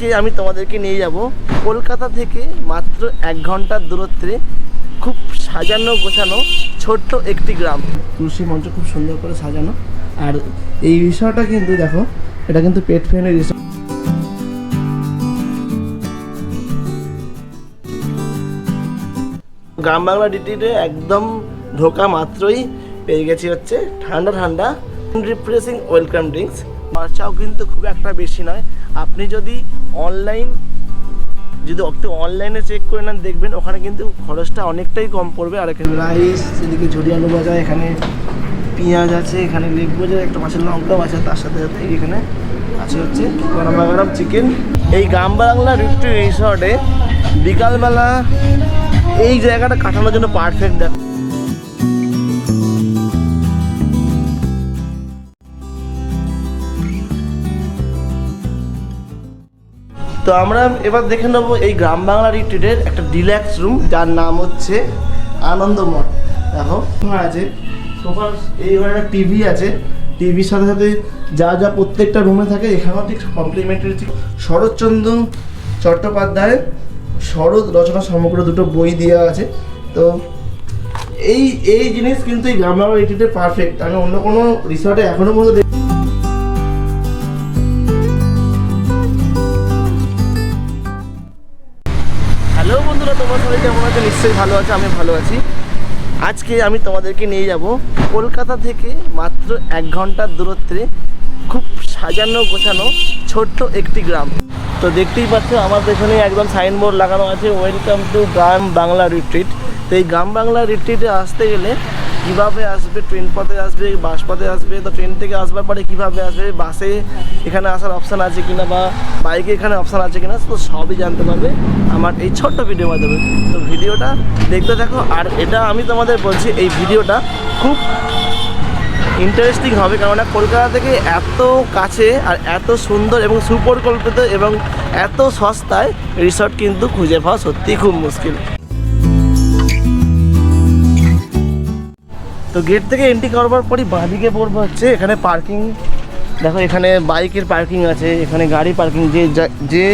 আজকে আমি তোমাদেরকে নিয়ে যাব কলকাতা থেকে মাত্র এক ঘণ্টার দূরত্বে খুব সাজানো গোছানো ছোট্ট একটি গ্রাম। তুলসী মঞ্চ খুব সুন্দর করে সাজানো। আর এই রিসর্টটা কিন্তু দেখো এটা কিন্তু pet friendly resort. Gram Bangla ডিটিতে একদম ঢোকা মাত্রই পেয়ে গেছি হচ্ছে ঠান্ডা ঠান্ডা রিফ্রেশিং ওয়েলকাম ড্রিঙ্কস খরচাও কিন্তু খুব একটা বেশি নয়। আপনি যদি অনলাইন যদি একটু অনলাইনে চেক করে নেন, দেখবেন ওখানে কিন্তু খরচটা অনেকটাই কম পড়বে। আর এখানে রাইস এদিকে ঝুড়ি আলু ভাজা, এখানে পেঁয়াজ আছে, এখানে লেগ ভাজা, একটা মাছের লঙ্কাও আছে তার সাথে সাথে এখানে আছে হচ্ছে গরম গরম চিকেন এই গ্রাম বাংলা রিফ্টি রিসর্টে বিকালবেলা এই জায়গাটা কাটানোর জন্য পারফেক্ট দেখো। তো আমরা এবার দেখে নেব এই গ্রাম বাংলা রিট্রিটের একটা ডিল্যাক্স রুম যার নাম হচ্ছে আনন্দমঠ। দেখো আছে, সোফার, এই ঘরে একটা টিভি আছে। টিভির সাথে সাথে যা যা প্রত্যেকটা রুমে থাকে, এখানেও ঠিক কমপ্লিমেন্টারি শরৎচন্দ্র চট্টোপাধ্যায় শরৎ রচনা সমগ্র দুটো বই দেওয়া আছে। তো এই এই জিনিস কিন্তু এই গ্রাম বাংলা রিট্রিটে পারফেক্ট আমি অন্য কোনো রিসর্টে এখনও পর্যন্ত বন্ধুরা, তোমার সবাই কেমন আছে? নিশ্চয়ই ভালো আছে আমি ভালো আছি। আজকে আমি তোমাদেরকে নিয়ে যাব কলকাতা থেকে মাত্র এক ঘণ্টার দূরত্বে খুব সাজানো গোছানো ছোট্ট একটি গ্রাম। তো দেখতেই পাচ্ছ, আমার পেছনে একদম সাইনবোর্ড লাগানো আছে welcome to Gram Bangla retreat তো এই গ্রাম বাংলা রিট্রিটে আসতে গেলে কীভাবে আসবে ট্রেন পথে আসবে বাস পথে আসবে, তো ট্রেন থেকে আসবার পরে কীভাবে আসবে বাসে এখানে আসার অপশান আছে কিনা বা বাইকে এখানে অপশান আছে কিনা, তো সবই জানতে পারবে আমার এই ছোট্ট ভিডিওর মাধ্যমে। তো ভিডিওটা দেখতে থাকো, আর এটা আমি তোমাদের বলছি, এই ভিডিওটা খুব ইন্টারেস্টিং হবে, কেননা কলকাতা থেকে এত কাছে আর এত সুন্দর এবং সুপরিকল্পিত এবং এত সস্তায় রিসর্ট কিন্তু খুঁজে পাওয়া সত্যিই খুব মুশকিল। তো গেট থেকে এন্ট্রি করবার পরই বাঁদিকে পড়ব হচ্ছে, এখানে পার্কিং দেখো, এখানে বাইকের পার্কিং আছে, এখানে গাড়ি পার্কিং যে যা- যে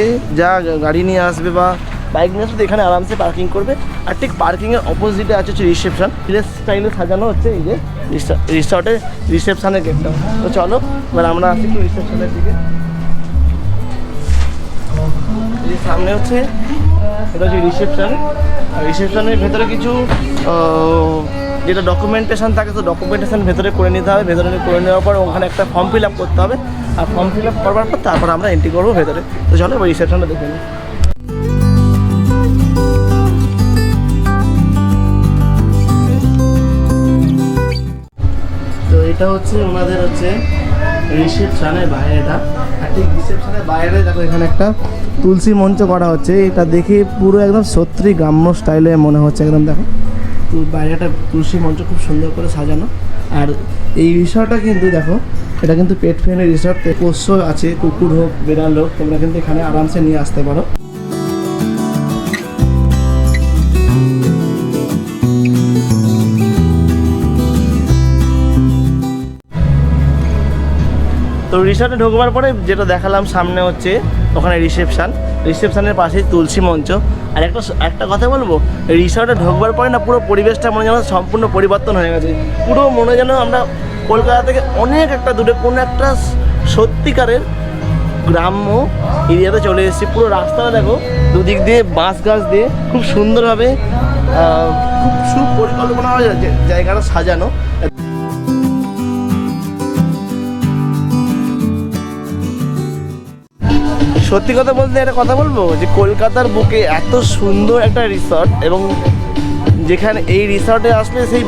গাড়ি নিয়ে আসবে বা বাইক নিয়ে আসবে, এখানে আরামসে পার্কিং করবে। আর ঠিক পার্কিংয়ের অপোজিটে আছে হচ্ছে রিসেপশন ভিলেজ স্টাইলে সাজানো হচ্ছে এই যে রিসর্টের রিসেপশনের গেটটা তো চলো, এবার আমরা আসি একটু রিসেপশনের দিকে। সামনে হচ্ছে, এটা হচ্ছে রিসেপশন রিসেপশনের ভেতরে কিছু যেটা ডকুমেন্টেশন থাকে, তো ডকুমেন্টেশন ভেতরে করে নিতে হবে। ভেতরে করে নেওয়ার পর ওখানে একটা ফর্ম ফিল আপ করতে হবে। আর ফর্ম ফিল আপ করবার পর তারপর আমরা এন্ট্রি করব ভেতরে। তো চলো এবার রিসেপশনটা দেখে নিই। তো এটা হচ্ছে ওনাদের হচ্ছে রিসেপশনের বাইরেটা। আর ঠিক রিসেপশনের বাইরে দেখো, এখানে একটা তুলসী মঞ্চ করা হচ্ছে। এটা দেখে পুরো একদম সত্যি গ্রাম্য স্টাইলে মনে হচ্ছে। একদম দেখো। বাইরেটা তুলসী মঞ্চ খুব সুন্দর করে সাজানো। আর এই রিসর্টটা কিন্তু দেখো, এটা কিন্তু পেট ফ্রেন্ডলি রিসর্ট পোষ্য আছে, কুকুর হোক, বেড়াল হোক, তোমরা কিন্তু এখানে আরামসে নিয়ে আসতে পারো। তো রিসর্টে ঢোকবার পরে যেটা দেখালাম সামনে হচ্ছে ওখানে রিসেপশন। রিসেপশানের পাশেই তুলসী মঞ্চ। আর একটা একটা কথা বলব রিসর্টে ঢোকবার পরে না পুরো পরিবেশটা মনে যেন সম্পূর্ণ পরিবর্তন হয়ে গেছে। পুরো মনে যেন আমরা কলকাতা থেকে অনেক একটা দূরে, কোনো একটা সত্যিকারের গ্রাম্য এরিয়াতে চলে এসেছি। পুরো রাস্তাটা দেখো, দুদিক দিয়ে বাঁশ গাছ দিয়ে খুব সুন্দরভাবে খুব সুপরিকল্পনা জায়গাটা সাজানো। সত্যি কথা বলতে একটা কথা বলব? যে কলকাতার বুকে এত সুন্দর একটা রিসর্ট এবং যেখানে এই রিসর্টে আসলে সেই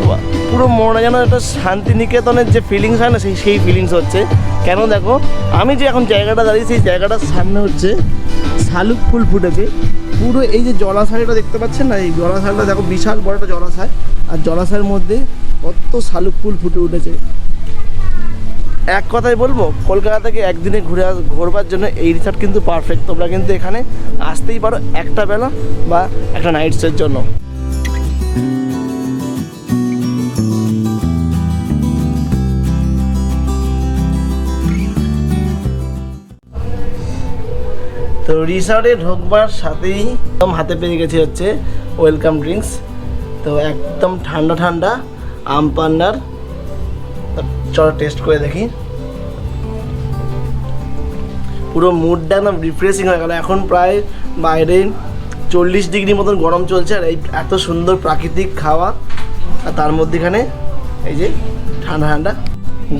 পুরো মনে যেন একটা শান্তিনিকেতনের যে ফিলিংস হয় না, সেই সেই ফিলিংস হচ্ছে। কেন দেখো, আমি যে এখন জায়গাটা দাঁড়িয়ে সেই জায়গাটার সামনে হচ্ছে শালুক ফুল ফুটেছে। পুরো এই যে জলাশয়টা দেখতে পাচ্ছেন না, এই জলাশয়টা দেখো বিশাল বড় একটা জলাশয়। আর জলাশয়ের মধ্যে কত শালুক ফুল ফুটে উঠেছে। এক কথায় বলব, কলকাতা থেকে একদিনে ঘুরে ঘোরবার জন্য এই রিসর্ট কিন্তু পারফেক্ট তোমরা কিন্তু এখানে আসতেই পারো একটা বেলা বা একটা নাইটসের জন্য। তো রিসর্টে ঢোকবার সাথেই একদম হাতে পেয়ে গেছে হচ্ছে ওয়েলকাম ড্রিঙ্কস তো একদম ঠান্ডা ঠান্ডা আম পান্ডার চলো টেস্ট করে দেখি। পুরো মুডটা একদম রিফ্রেশিং হয়ে গেল। এখন প্রায় বাইরে চল্লিশ ডিগ্রি মতন গরম চলছে আর এই এত সুন্দর প্রাকৃতিক খাওয়া আর তার মধ্যেখানে এই যে ঠান্ডা ঠান্ডা।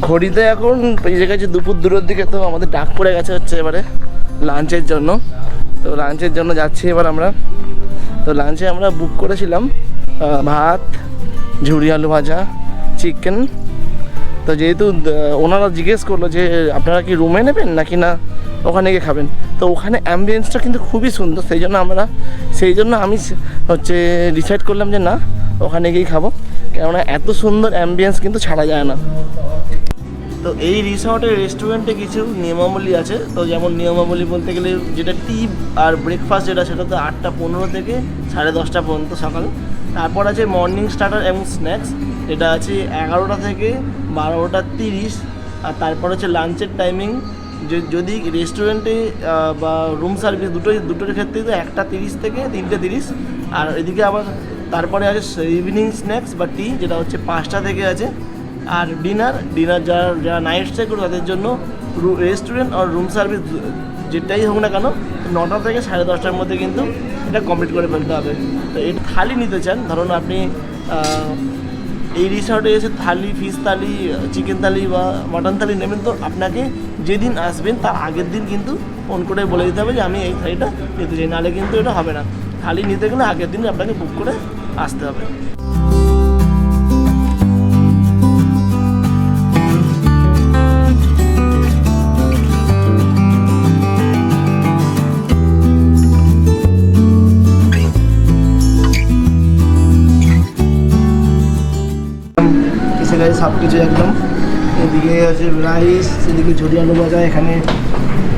ঘড়িতে এখন বেজে গেছে দুপুর দূরের দিকে তো আমাদের ডাক পড়ে গেছে হচ্ছে এবারে লাঞ্চের জন্য। তো লাঞ্চের জন্য যাচ্ছি এবার আমরা। তো লাঞ্চে আমরা বুক করেছিলাম ভাত, ঝুড়ি আলু ভাজা চিকেন তো যেহেতু ওনারা জিজ্ঞেস করল যে, আপনারা কি রুমে নেবেন নাকি না? ওখানে গিয়ে খাবেন। তো ওখানে অ্যাম্বিয়েন্সটা কিন্তু খুবই সুন্দর, সেই জন্য আমরা, সেই জন্য আমি হচ্ছে ডিসাইড করলাম যে না, ওখানে গিয়েই খাব। কেননা এত সুন্দর অ্যাম্বিয়েন্স কিন্তু ছাড়া যায় না। তো এই রিসর্টের রেস্টুরেন্টে কিছু নিয়মাবলী আছে। তো যেমন নিয়মাবলী বলতে গেলে, যেটা টি আর ব্রেকফাস্ট যেটা সেটা তো আটটা পনেরো থেকে সাড়ে দশটা পর্যন্ত সকাল। তারপর আছে মর্নিং স্টার্টার এবং স্ন্যাক্স এটা আছে এগারোটা থেকে বারোটা তিরিশ, আর তারপর হচ্ছে লাঞ্চের টাইমিং যদি রেস্টুরেন্টে বা রুম সার্ভিস দুটোই, দুটোর ক্ষেত্রে তো একটা তিরিশ থেকে তিনটে তিরিশ, আর এদিকে আবার তারপরে আছে ইভিনিং স্ন্যাক্স বা টি যেটা হচ্ছে পাঁচটা থেকে আছে, আর ডিনার ডিনার যারা যারা নাইট স্টে করবে তাদের জন্য রেস্টুরেন্ট আর রুম সার্ভিস যেটাই হোক না কেন, নটা থেকে সাড়ে দশটার মধ্যে কিন্তু এটা কমপ্লিট করে ফেলতে হবে। তো এটা থালি নিতে চান, ধরুন আপনি এই রিসর্টে এসে থালি ফিশ থালি চিকেন থালি বা মাটন থালি নেবেন, তো আপনাকে যেদিন আসবেন তার আগের দিন কিন্তু ফোন করে বলে দিতে হবে যে, আমি এই থালিটা নিতে চাই। নাহলে কিন্তু এটা হবে না। থালি নিতে গেলে আগের দিন আপনাকে বুক করে আসতে হবে। সব কিছু একদম। এদিকে আছে রাইস, এদিকে ঝুরি আলু ভাজা, এখানে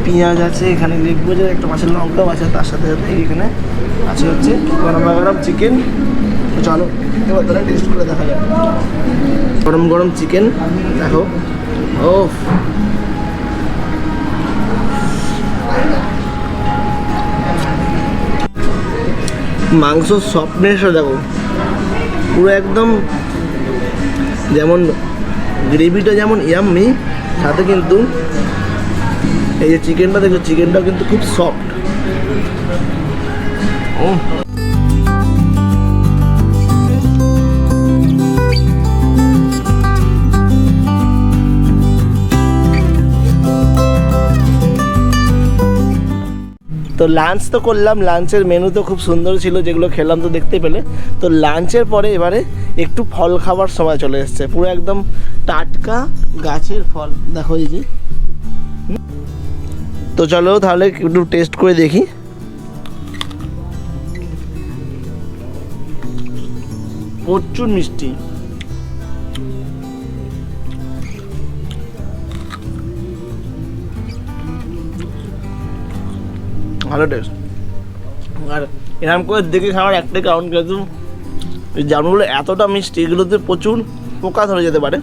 পেঁয়াজ আছে, এখানে লেগ ভাজা, একটা মাছের লঙ্কাও আছে, তার সাথে সাথে এখানে আছে হচ্ছে গরম গরম চিকেন। তো চলো, এবার তাহলে টেস্ট করে দেখা যাক। গরম গরম চিকেন, দেখো। ও মাংস সফটনেসটা দেখো। পুরো একদম যেমন গ্রেভিটা যেমন ইয়াম্মি সাথে কিন্তু এই যে চিকেনটা দেখো চিকেনটাও কিন্তু খুব সফট ও তো লাঞ্চ তো করলাম লাঞ্চের মেনু তো খুব সুন্দর ছিল, যেগুলো খেলাম তো দেখতে পেলে। তো লাঞ্চের পরে এবারে একটু ফল খাবার সময় চলে এসছে, পুরো একদম টাটকা গাছের ফল। দেখো এই যে। তো চলো তাহলে একটু টেস্ট করে দেখি। প্রচুর মিষ্টি। ভালো টেস্ট আর এরকম করে দেখে খাওয়ার একটাই কারণ কিন্তু এই এতটা মিষ্টি, এগুলোতে প্রচুর পোকা ধরে যেতে পারে।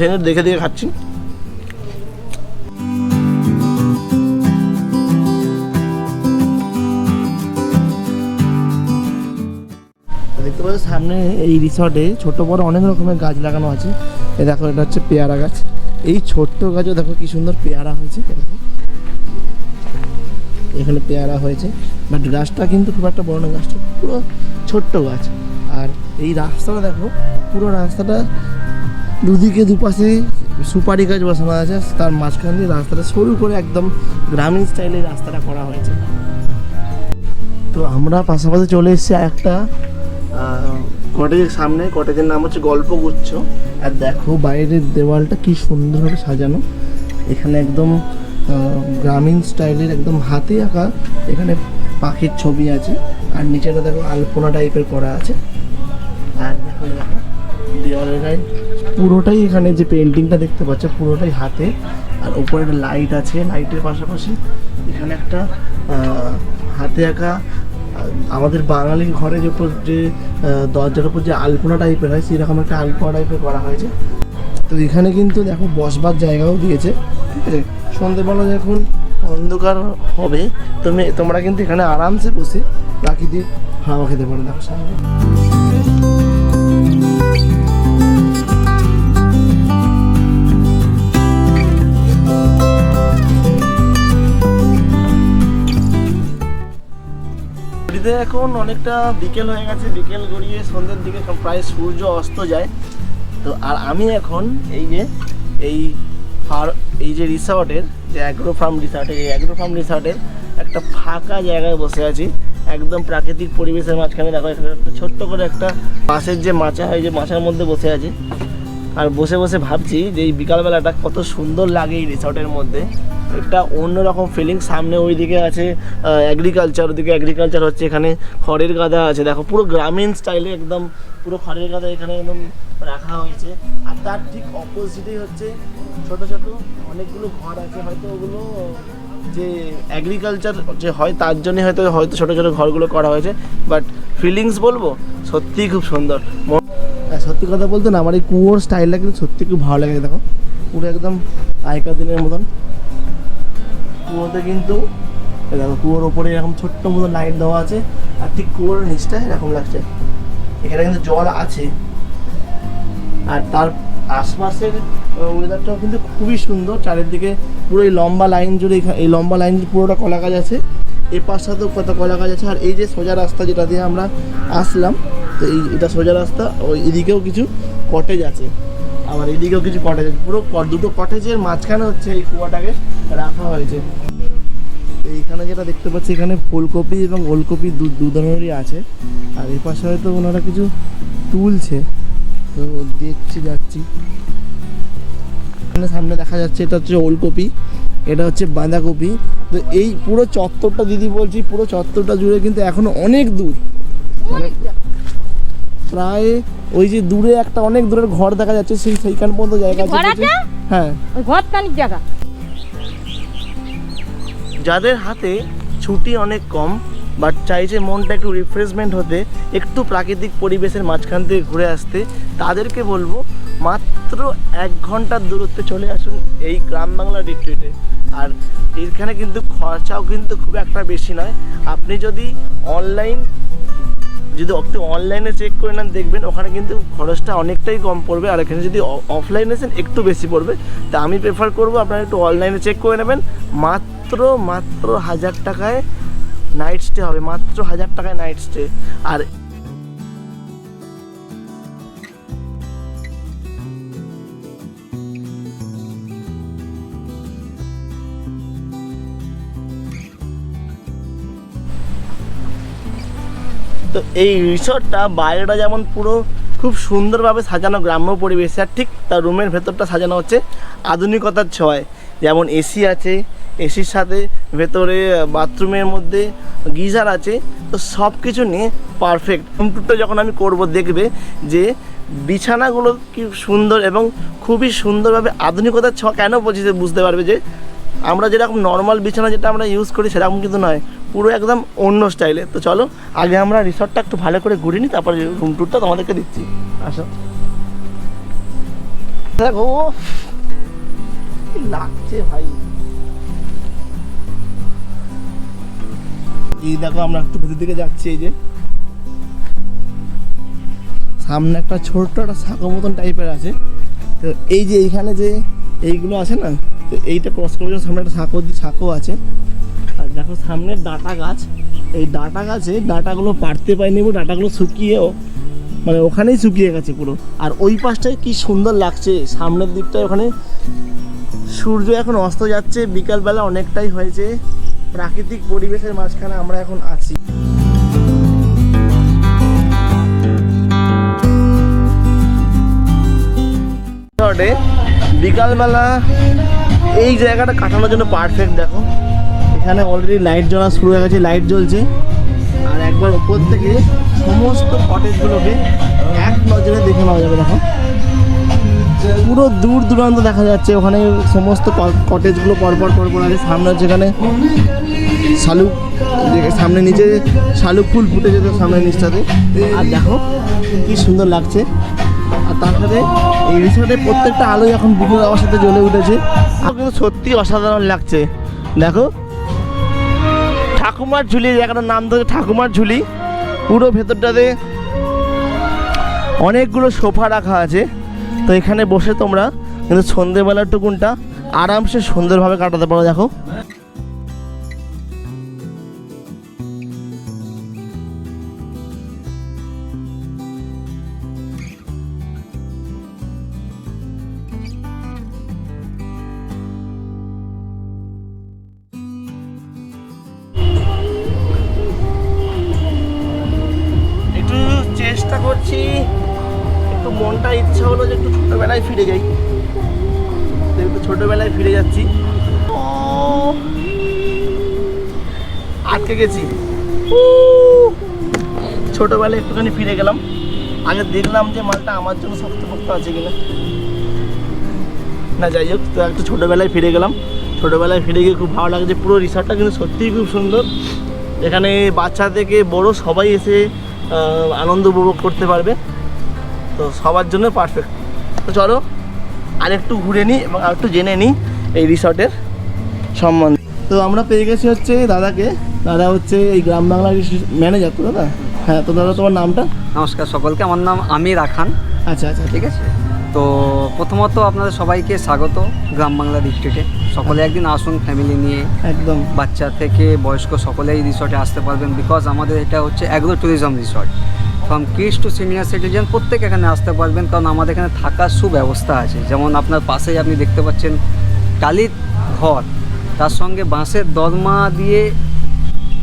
জন্য দেখে দেখে খাচ্ছি। দেখতে পাচ্ছ সামনে এই রিসর্টে ছোট বড় অনেক রকমের গাছ লাগানো আছে। এই দেখো, এটা হচ্ছে পেয়ারা গাছ। এই ছোট্ট গাছও দেখো কি সুন্দর পেয়ারা হয়েছে। এখানে পেয়ারা হয়েছে। বাট গাছটা কিন্তু খুব একটা বড় না, গাছটা পুরো ছোট্ট গাছ। আর এই রাস্তাটা দেখো, পুরো রাস্তাটা দুদিকে দুপাশে সুপারি গাছ বসানো আছে। তার মাঝখান দিয়ে রাস্তাটা সরু করে একদম গ্রামীণ স্টাইলে রাস্তাটা করা হয়েছে। তো আমরা পাশাপাশি চলে এসেছি একটা কটেজের সামনে। কটেজের নাম হচ্ছে গল্পগুচ্ছ। আর দেখো বাইরের দেওয়ালটা কি সুন্দরভাবে সাজানো। এখানে একদম গ্রামীণ স্টাইলের একদম হাতে আঁকা এখানে পাখির ছবি আছে। আর নিচেটা দেখো আলপনা টাইপের করা আছে। আর দেওয়ালের পুরোটাই এখানে যে পেন্টিংটা দেখতে পাচ্ছ, পুরোটাই হাতে। আর উপরে একটা লাইট আছে, লাইটের পাশাপাশি এখানে একটা হাতে আঁকা আমাদের বাঙালি ঘরের উপর যে দরজার উপর যে আলপনা টাইপের হয়, সেরকম একটা আলপনা টাইপের করা হয়েছে। তো এখানে কিন্তু দেখো বসবার জায়গাও দিয়েছে, ঠিক আছে? সন্ধেবেলা যখন অন্ধকার হবে, তুমি, তোমরা কিন্তু এখানে আরামসে বসে প্রাকৃতিক হাওয়া খেতে পারো, দেখো সামনে। এখন অনেকটা বিকেল হয়ে গেছে, বিকেল গড়িয়ে সন্ধ্যের দিকে প্রায় সূর্য অস্ত যায়। তো আর আমি এখন এই যে, এই ফার, এই যে রিসর্টের, যে অ্যাগ্রো ফার্ম রিসর্টের, এই অ্যাগ্রো ফার্ম রিসর্টের একটা ফাঁকা জায়গায় বসে আছি। একদম প্রাকৃতিক পরিবেশের মাঝখানে, দেখো একটা ছোট্ট করে একটা বাঁশের যে মাচা হয়, যে মাচার মধ্যে বসে আছি। আর বসে বসে ভাবছি যে এই বিকালবেলাটা কত সুন্দর লাগে এই রিসর্টের মধ্যে। একটা অন্যরকম ফিলিং সামনে ওইদিকে আছে অ্যাগ্রিকালচার ওদিকে অ্যাগ্রিকালচার হচ্ছে এখানে, খড়ের গাদা আছে। দেখো, পুরো গ্রামীণ স্টাইলে একদম পুরো খড়ের গাদা এখানে একদম রাখা হয়েছে। আর তার ঠিক অপোজিটেই হচ্ছে ছোট ছোট অনেকগুলো ঘর আছে। হয়তো ওগুলো যে অ্যাগ্রিকালচার যে হয়, তার জন্য হয়তো হয়তো ছোটো ছোটো ঘরগুলো করা হয়েছে। বাট ফিলিংস বলব, সত্যিই খুব সুন্দর। সত্যি কথা বলতে না, আমার এই কুয়োর স্টাইলটা কিন্তু সত্যি খুব ভালো লাগে, দেখো। পুরো একদম আগেকার দিনের মতন। কুয়োতে কিন্তু দেখো, কুয়োর ওপরে এরকম ছোট্ট মতো লাইট দেওয়া আছে, আর ঠিক কুয়োর নিচটা এরকম লাগছে। এখানে কিন্তু জল আছে। আর তার আশপাশের ওয়েদারটাও কিন্তু খুবই সুন্দর। চারিদিকে পুরো এই লম্বা লাইন জুড়ে এই লম্বা লাইন পুরোটা কলা গাছ আছে। এ পাশটাতেও কত কলা গাছ আছে। আর এই যে সোজা রাস্তা যেটা দিয়ে আমরা আসলাম, তো এই, এটা সোজা রাস্তা, ওই এদিকেও কিছু কটেজ আছে। আবার এদিকেও কিছু কটেজ পুরো দুটো কটেজের মাঝখানে হচ্ছে এই কুয়াটাকে রাখা হয়েছে। এইখানে যেটা দেখতে পাচ্ছি, এখানে ফুলকপি এবং ওলকপি দু দু ধরনেরই আছে। আর এই পাশে হয়তো ওনারা কিছু তুলছে। তো দেখছি, যাচ্ছি। এখানে সামনে দেখা যাচ্ছে, এটা হচ্ছে ওলকপি, এটা হচ্ছে বাঁধাকপি। তো এই পুরো চত্বরটা দিদি বলছি, পুরো চত্বরটা জুড়ে কিন্তু এখনও অনেক দূর। প্রায় ওই যে দূরে একটা অনেক দূরের ঘর দেখা যাচ্ছে সেই সেইখান পর্যন্ত জায়গা আছে? হ্যাঁ। ওই ঘর কানিক জায়গা। যাদের হাতে ছুটি অনেক কম বাট চাইছে মনটা একটু রিফ্রেশমেন্ট হতে একটু প্রাকৃতিক পরিবেশের মাঝখান থেকে ঘুরে আসতে তাদেরকে বলব মাত্র এক ঘণ্টার দূরত্বে চলে আসুন এই গ্রাম বাংলা রিট্রিটে আর এখানে কিন্তু খরচাও কিন্তু খুব একটা বেশি নয়। আপনি যদি অনলাইন যদি একটু অনলাইনে চেক করে নেন, দেখবেন ওখানে কিন্তু খরচটা অনেকটাই কম পড়বে। আর এখানে যদি অফলাইনে আসেন, একটু বেশি পড়বে। তা আমি প্রেফার করব আপনারা একটু অনলাইনে চেক করে নেবেন। মাত্র মাত্র হাজার টাকায় নাইট স্টে হবে। মাত্র হাজার টাকায় নাইট স্টে আর তো এই রিসর্টটা বাইরেটা যেমন পুরো খুব সুন্দরভাবে সাজানো গ্রাম্য পরিবেশে, আর ঠিক তার রুমের ভেতরটা সাজানো হচ্ছে আধুনিকতার ছোঁয়ায়। যেমন এসি আছে এসির সাথে ভেতরে বাথরুমের মধ্যে গিজার আছে, তো সব কিছু নিয়ে পারফেক্ট হোম টুরটা যখন আমি করব, দেখবে যে বিছানাগুলো কি সুন্দর এবং খুবই সুন্দরভাবে আধুনিকতার ছোঁয়া কেন বলছি বুঝতে পারবে যে আমরা যেরকম নর্মাল বিছানা যেটা আমরা ইউজ করি, সেরকম কিন্তু নয়। পুরো একদম অন্য স্টাইলে। তো চলো, আগে আমরা রিসর্টটা একটু ভালো করে ঘুরে নিই, তারপরে রুম ট্যুরটা তোমাদেরকে দিচ্ছি। আসো। দেখো লাগছে ভাই। এই দেখো, আমরা একটু ভেতর দিকে যাচ্ছি, এই যে। সামনে একটা ছোট্ট একটা সাঁকো মতন টাইপের আছে। তো এই যে এইখানে যে এইগুলো আছে না, তো এইটা ক্রস করার জন্য সামনে একটা সাঁকো সাঁকো আছে। আর দেখো সামনে ডাটা গাছ। এই ডাটা গাছে ডাটাগুলো পারতে এবং ডাটাগুলো শুকিয়েও মানে ওখানেই শুকিয়ে গেছে পুরো। আর ওই পাশটায় কি সুন্দর লাগছে, সামনের দিকটায় ওখানে সূর্য এখন অস্ত যাচ্ছে, বিকালবেলা অনেকটাই হয়েছে। প্রাকৃতিক পরিবেশের মাঝখানে আমরা এখন আছি। বিকালবেলা এই জায়গাটা কাটানোর জন্য পারফেক্ট দেখো। এখানে অলরেডি লাইট জ্বলা শুরু হয়ে গেছে লাইট জ্বলছে। আর একবার ওপর থেকে সমস্ত কটেজগুলোকে এক নজরে দেখে নেওয়া যাবে, দেখো। পুরো দূর দূরান্ত দেখা যাচ্ছে, ওখানে সমস্ত কটেজগুলো পরপর পরপর আছে। সামনে এখানে শালুক সামনে নিচে শালুক ফুল ফুটে যেত সামনে নিচটাতে। আর দেখো কি সুন্দর লাগছে। আর তার সাথে এই রিসর্টের প্রত্যেকটা আলোই এখন বিদ্যুৎ আওয়ার সাথে জ্বলে উঠেছে। কিন্তু সত্যি অসাধারণ লাগছে। দেখো ঠাকুমার ঝুলি জায়গাটার নাম ধরে ঠাকুমার ঝুলি। পুরো ভেতরটাতে অনেকগুলো সোফা রাখা আছে। তো এখানে বসে তোমরা কিন্তু সন্ধেবেলার টুকুনটা আরামসে সুন্দরভাবে কাটাতে পারো, দেখো। ছোটোবেলায় ফিরে যাই। তো একটু ছোটোবেলায় ফিরে যাচ্ছি। আটকে গেছি। ছোটোবেলায় একটুখানি ফিরে গেলাম। আগে দেখলাম যে মালটা আমার জন্য শক্তপোক্ত আছে কিনা। না, যাই হোক, তো একটু ছোটোবেলায় ফিরে গেলাম। ছোটোবেলায় ফিরে গিয়ে খুব ভালো লাগছে। পুরো রিসর্টটা কিন্তু সত্যিই খুব সুন্দর। এখানে বাচ্চা থেকে বড় সবাই এসে আনন্দ উপভোগ করতে পারবে। তো সবার জন্য পারফেক্ট তো চলো আর একটু ঘুরে নিই এবং আর একটু জেনে নিই এই রিসর্টের সম্বন্ধে। তো আমরা পেয়ে গেছি হচ্ছে দাদাকে। দাদা হচ্ছে এই গ্রাম বাংলার ম্যানেজার তো দাদা? হ্যাঁ তো দাদা তোমার নামটা? নমস্কার সকলকে আমার নাম আমির আখান। আচ্ছা আচ্ছা ঠিক আছে। তো প্রথমত আপনাদের সবাইকে স্বাগত গ্রাম বাংলা রিট্রিটে সকলে একদিন আসুন ফ্যামিলি নিয়ে। একদম। বাচ্চা থেকে বয়স্ক সকলেই রিসর্টে আসতে পারবেন বিকজ আমাদের এটা হচ্ছে agro tourism resort from kids to senior citizen প্রত্যেক এখানে আসতে পারবেন কারণ আমাদের এখানে থাকার সুব্যবস্থা আছে। যেমন আপনার পাশেই আপনি দেখতে পাচ্ছেন টালির ঘর তার সঙ্গে বাঁশের দরমা দিয়ে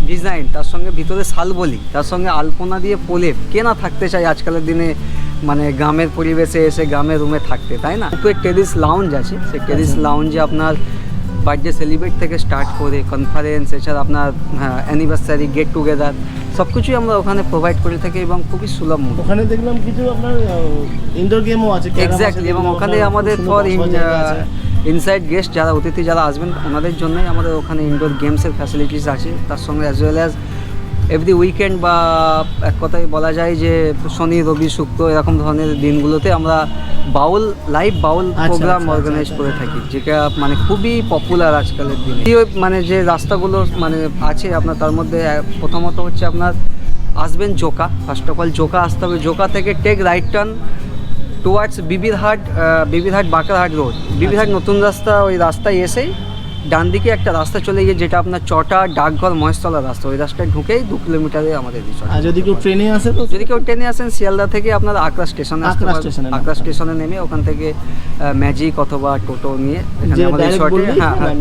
ডিজাইন তার সঙ্গে ভিতরে শালবলি তার সঙ্গে আলপনা দিয়ে প্রলেপ। কে না থাকতে চায় আজকালের দিনে মানে গ্রামের পরিবেশে এসে গ্রামের রুমে থাকতে তাই না? উপরে টেরিস লাউঞ্জ আছে সেই টেরিস লাউঞ্জে আপনার বার্থডে সেলিব্রেট থেকে স্টার্ট করে কনফারেন্স এছাড়া আপনার হ্যাঁ অ্যানিভার্সারি গেট টুগেদার সব কিছুই আমরা ওখানে প্রোভাইড করে থাকি এবং খুবই সুলভ মূল্য ওখানে দেখলাম কিছু আপনার ইনডোর গেমও আছে এক্স্যাক্টলি এবং ওখানে আমাদের ফর। ইনসাইড গেস্ট যারা অতিথি যারা আসবেন ওনাদের জন্যই আমাদের ওখানে ইনডোর গেমসের ফ্যাসিলিটিস আছে তার সঙ্গে as well as every weekend বা এক কথায় বলা যায় যে শনি রবি শুক্র এরকম ধরনের দিনগুলোতে আমরা বাউল লাইভ বাউল আচ্ছা, প্রোগ্রাম আচ্ছা, অর্গানাইজ আচ্ছা, করে থাকি যেটা মানে খুবই পপুলার আজকালের দিনে। মানে যে রাস্তাগুলো মানে আছে আপনার তার মধ্যে প্রথমত হচ্ছে আপনার আসবেন Joka. First of all Joka আসতে হবে। জোকা থেকে take right turn towards Bibirhat Bibirhat Bankrahat road Bibirhat নতুন রাস্তা ওই রাস্তায় এসেই ডান দিকে একটা রাস্তা চলে গিয়ে যেটা আপনার চটা ডাকঘর মহেশতলা রাস্তা। ওই রাস্তায় ঢুকেই দু কিলোমিটারে আমাদের আর যদি কেউ ট্রেনে আসে তো? যদি কেউ ট্রেনে আসেন শিয়ালদা থেকে আপনার আকরা স্টেশনে আসতে আকরা স্টেশনে আকরা স্টেশনে নেমে ওখান থেকে ম্যাজিক অথবা টোটো নিয়ে এখানে আমাদের রিসর্টে হ্যাঁ হ্যাঁ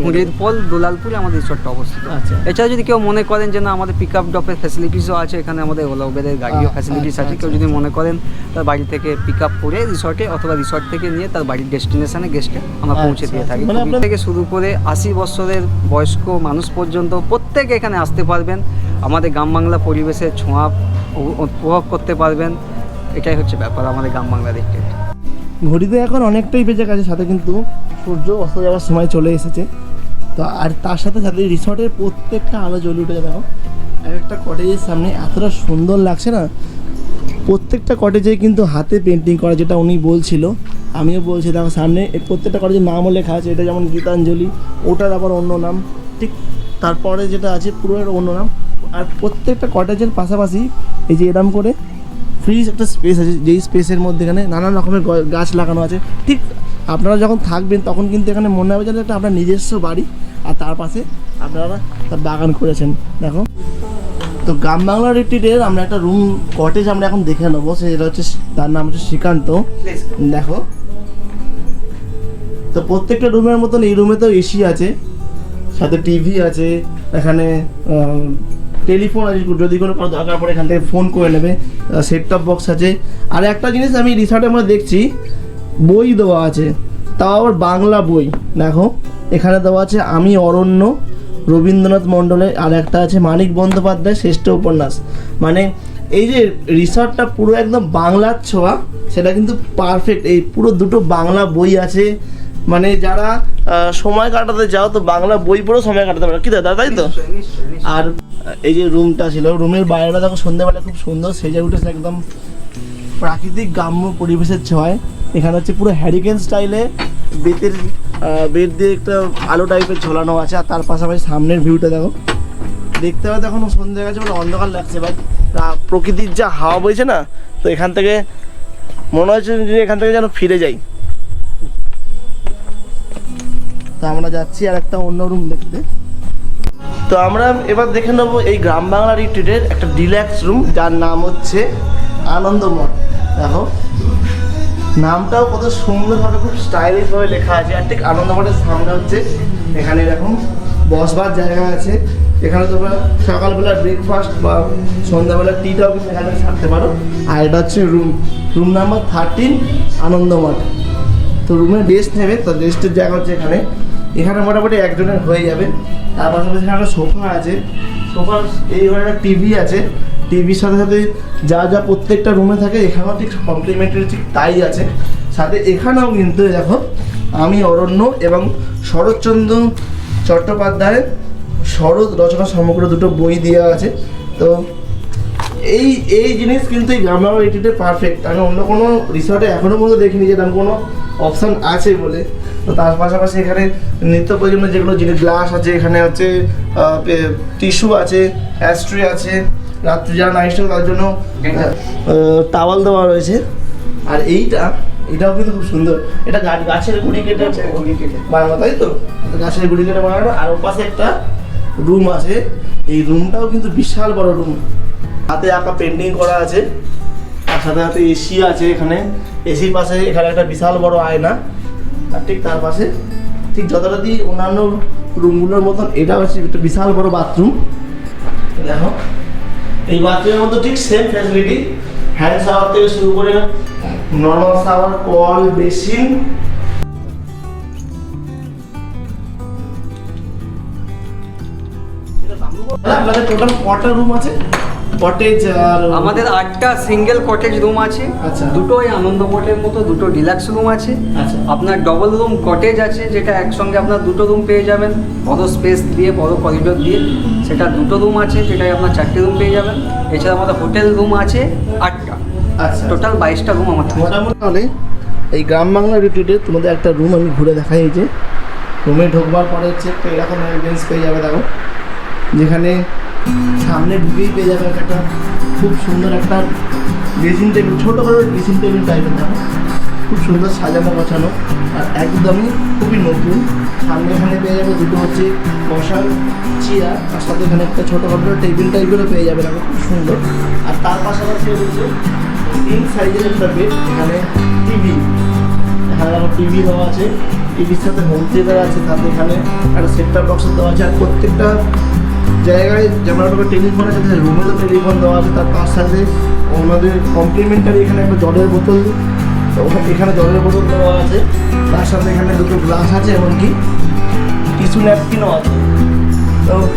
দুলালপুরে আমাদের রিসর্টটা অবস্থিত। আচ্ছা। এছাড়া যদি কেউ মনে করেন যে না আমাদের পিক আপ ড্রপের ফ্যাসিলিটিসও আছে এখানে আমাদের ওলা উবেরের গাড়িও ফ্যাসিলিটিস আচ্ছা, আছে। কেউ আচ্ছা, যদি মনে করেন তার বাড়ি থেকে পিক আপ করে রিসর্টে অথবা রিসর্ট থেকে নিয়ে তার বাড়ির ডেস্টিনেশনে গেস্টে আমরা পৌঁছে দিয়ে থাকি। মানে থেকে শুরু করে আশি বছরের বয়স্ক মানুষ পর্যন্ত প্রত্যেকে এখানে আসতে পারবেন। আমাদের গ্রাম বাংলা পরিবেশের ছোঁয়া উপভোগ করতে পারবেন। এটাই হচ্ছে ব্যাপার আমাদের গ্রাম বাংলা দেখতে। ঘড়িতে এখন অনেকটাই বেজে গেছে, সাথে কিন্তু সূর্য অস্ত যাওয়ার সময় চলে এসেছে। তো আর তার সাথে সাথে রিসর্টের প্রত্যেকটা আলো জ্বলে উঠে দেখো। এক একটা কটেজের সামনে এতটা সুন্দর লাগছে না প্রত্যেকটা কটেজে কিন্তু হাতে পেন্টিং করা, যেটা উনি বলছিল, আমিও বলছি, দেখো সামনে প্রত্যেকটা কটেজের নামও লেখা আছে, এটা যেমন গীতাঞ্জলি, ওটার আবার অন্য নাম। ঠিক তারপরে যেটা আছে পুরো অন্য নাম। আর প্রত্যেকটা কটেজের পাশাপাশি এই যে এরম করে ফ্রিজ একটা স্পেস আছে, যেই স্পেসের মধ্যে এখানে নানান রকমের গাছ লাগানো আছে। ঠিক আপনারা যখন থাকবেন, তখন কিন্তু এখানে মনে হবে যেন একটা আপনার নিজস্ব বাড়ি, আর তার পাশে আপনারা তার বাগান করেছেন। দেখো। তো গ্রাম বাংলা রিট্রিটের আমরা একটা রুম কটেজ আমরা এখন দেখে নেব সেটা হচ্ছে তার নাম হচ্ছে শ্রীকান্ত। দেখো। তো প্রত্যেকটা রুমের মতন এই রুমে তো এসি আছে সাথে টিভি আছে এখানে টেলিফোন আছে যদি কোনো কারও দরকার পড়ে এখান থেকে ফোন করে নেবে সেট টপ বক্স আছে। আর একটা জিনিস আমি রিসার্টে আমরা দেখছি বই দেওয়া আছে তাও আবার বাংলা বই। দেখো এখানে দেওয়া আছে আমি অরণ্য রবীন্দ্রনাথ মণ্ডলের আর একটা আছে মানিক বন্দ্যোপাধ্যায় শ্রেষ্ঠ উপন্যাস। মানে এই যে রিসর্টটা পুরো একদম বাংলার ছোঁয়া সেটা কিন্তু পারফেক্ট এই পুরো দুটো বাংলা বই আছে। মানে যারা সময় কাটাতে যাও তো বাংলা বই পড়েও সময় কাটাতে পারো। কি দাদা তাই তো? আর এই যে রুমটা ছিল রুমের বাইরেটা দেখো সন্ধ্যেবেলা খুব সুন্দর সেজে উঠেছে একদম প্রাকৃতিক গ্রাম্য পরিবেশের ছয় এখানে হচ্ছে পুরো হ্যারিকেন স্টাইলে বেতের বেড দিয়ে একটা আলো টাইপের ঝোলানো আছে, আর তার পাশাপাশি সামনের ভিউটা দেখো। দেখতে হবে এখন সন্ধ্যে গেছে, বলে অন্ধকার লাগছে বাট প্রকৃতির যা হাওয়া বইছে না, তো এখান থেকে মনে হচ্ছে যে এখান থেকে যেন ফিরে যাই। তো আমরা যাচ্ছি আর একটা অন্য রুম দেখতে। তো আমরা এবার দেখে নেব এই গ্রাম বাংলা রিট্রিটের একটা ডিল্যাক্স রুম যার নাম হচ্ছে আনন্দমঠ। দেখো। নামটাও কত সুন্দরভাবে খুব স্টাইলিশভাবে লেখা আছে। আর ঠিক আনন্দমঠের সামনে হচ্ছে, এখানে এরকম বসবার জায়গা আছে। এখানে তোমরা সকালবেলা ব্রেকফাস্ট বা সন্ধ্যাবেলা টিটাও কিন্তু এখানে ছাড়তে পারো। আর এটা হচ্ছে room room number thirteen Anandamath তো রুমে রেস্ট নেবে, তো রেস্টের জায়গা হচ্ছে এখানে। এখানে মোটামুটি একজনের হয়ে যাবে। তার পাশাপাশি এখানে একটা সোফা আছে। সোফার এই ঘরে একটা টিভি আছে। টিভির সাথে সাথে যা যা প্রত্যেকটা রুমে থাকে, এখানেও ঠিক কমপ্লিমেন্টারি ঠিক তাই আছে। সাথে এখানেও কিন্তু দেখো, আমি অরণ্য এবং শরৎচন্দ্র চট্টোপাধ্যায়ের শরৎ রচনা সমগ্র দুটো বই দেওয়া আছে। তো এই এই জিনিস কিন্তু এই গ্রাম বাংলা রিট্রিটে পারফেক্ট আমি অন্য কোনো রিসর্টে এখনও পর্যন্ত দেখিনি যে এরকম কোনো অপশান আছে বলে। তো তার পাশাপাশি এখানে নিত্য প্রয়োজনীয় যেগুলো জিনিস গ্লাস আছে এখানে হচ্ছে টিস্যু আছে অ্যাস্ট্রি আছে রাত্রি যারা নাইট তার জন্য টাওয়াল দেওয়া রয়েছে। আর এইটা এটাও কিন্তু খুব সুন্দর। এটা গা- গাছের গুড়ি কেটে বানানো তাই তো? গাছের গুড়ি কেটে বানানো। আর ওর পাশে একটা রুম আছে। এই রুমটাও কিন্তু বিশাল বড় রুম হাতে আঁকা পেন্টিং করা আছে। আর সাথে সাথে এসি আছে এখানে। এসির পাশে এখানে একটা বিশাল বড় আয়না। আর ঠিক তার পাশে, ঠিক যতটা দিই অন্যান্য রুমগুলোর মতন এটা হচ্ছে একটা বিশাল বড় বাথরুম দেখো, এই বাথরুমের মধ্যে ঠিক সেম ফ্যাসিলিটি হ্যান্ড শাওয়ার থেকে শুরু করে নর্মাল শাওয়ার কল বেসিন আপনাদের টোটাল কটা রুম আছে? কটেজ আর আমাদের আটটা সিঙ্গেল কটেজ রুম আছে। আচ্ছা। দুটোই আনন্দ মঠের মতো দুটো ডিলাক্স রুম আছে। আচ্ছা। আপনার ডবল রুম কটেজ আছে যেটা একসঙ্গে আপনার দুটো রুম পেয়ে যাবেন। বড় স্পেস দিয়ে বড় করিডোর দিয়ে। সেটা দুটো রুম আছে যেটাই আপনার চারটে রুম পেয়ে যাবেন। এছাড়া আমাদের হোটেল রুম আছে আটটা। আচ্ছা। টোটাল বাইশটা রুম। মোটামুটি তাহলে এই গ্রাম বাংলা রিট্রিটে তোমাদের একটা রুম আমি ঘুরে দেখাই এই যে। রুমে ঢোকবার পরে হচ্ছে একটা এরকম অ্যাম্বিয়েন্স পেয়ে যাবে দেখো। যেখানে সামনে ঢুকেই পেয়ে যাবে একটা খুব সুন্দর একটা ড্রেসিং টেবিল ছোটো করে ড্রেসিং টেবিল টাইপের দেখো। খুব সুন্দর সাজানো গোছানো আর একদমই খুবই নতুন। সামনে এখানে পেয়ে যাবে দুটো হচ্ছে বসার চেয়ার আর সাথে এখানে একটা ছোটো খাটো টেবিল টাইপেরও পেয়ে যাবে দেখো, খুব সুন্দর। আর তার পাশাপাশি রয়েছে তিন সাইজের একটা বেড এখানে টিভি এখানে দেখো টিভি দেওয়া আছে। টিভির সাথে হোম থিয়েটার আছে সাথে এখানে একটা সেটটা বক্স দেওয়া আছে। আর প্রত্যেকটা জায়গায় যেমন একটা টেলিফোন আছে রুমেরও টেলিফোন দেওয়া আছে তার তার সাথে। ওনাদের কমপ্লিমেন্টারি এখানে একটা জলের বোতল ওখানে- এখানে জলের বোতল দেওয়া আছে। তার সাথে এখানে দুটো গ্লাস আছে, এমনকি টিস্যু ন্যাপকিনও আছে। তো,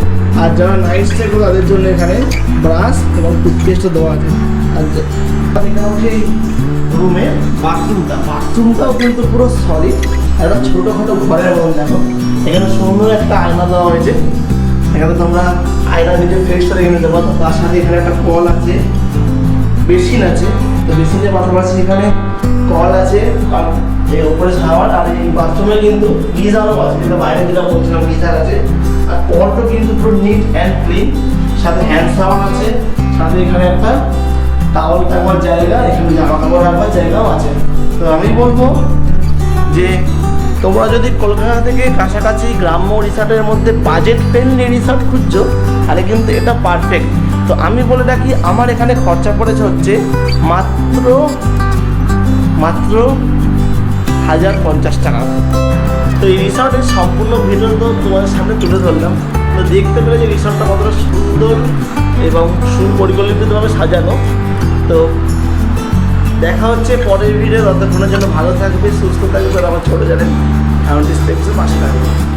আর যারা নাইট স্টে করে তাদের জন্য এখানে ব্রাশ এবং টুথপেস্টও দেওয়া আছে। আর এখানে হচ্ছে রুমে বাথরুমটা বাথরুমটাও কিন্তু পুরো সলিড একটা ছোটোখাটো ঘরের মতন দেখো। এখানে সুন্দর একটা আয়না দেওয়া হয়েছে। এখানে তোমরা আয়না নিজে ফ্রেশ করে এখানে দেবো। তার সাথে এখানে একটা কল আছে। বেসিন আছে। তো বেসিনের পাশাপাশি এখানে কল আছে। এই ওপরে শাওয়ার আর এই বাথরুমে কিন্তু গিজারও আছে। যেটা বাইরে যেটা বলছিলাম গিজার আছে। আর কলটা কিন্তু পুরো নিট অ্যান্ড ক্লিন সাথে হ্যান্ড শাওয়ার আছে। সাথে এখানে একটা টাওয়াল টাঙার জায়গা, এখানে জামা কাপড় রাখবার জায়গাও আছে। তো আমি বলব যে তোমরা যদি কলকাতা থেকে কাছাকাছি গ্রাম্য রিসর্টের মধ্যে বাজেট ফ্রেন্ডলি রিসর্ট খুঁজছো, তাহলে কিন্তু এটা পারফেক্ট তো আমি বলে রাখি, আমার এখানে খরচা পড়েছে হচ্ছে মাত্র মাত্র হাজার পঞ্চাশ টাকা। তো এই রিসর্টের সম্পূর্ণ ভিডিও তো তোমাদের সামনে তুলে ধরলাম। তো দেখতে পেলে যে রিসর্টটা কতটা সুন্দর এবং সুপরিকল্পিতভাবে সাজানো। তো দেখা হচ্ছে পরের ভিডিও ততক্ষণের জন্য ভালো থাকবে, সুস্থ থাকবে আর আমার ছোটো জানেন এমন ডিসপ্লেক্সের পাশে থাকবে।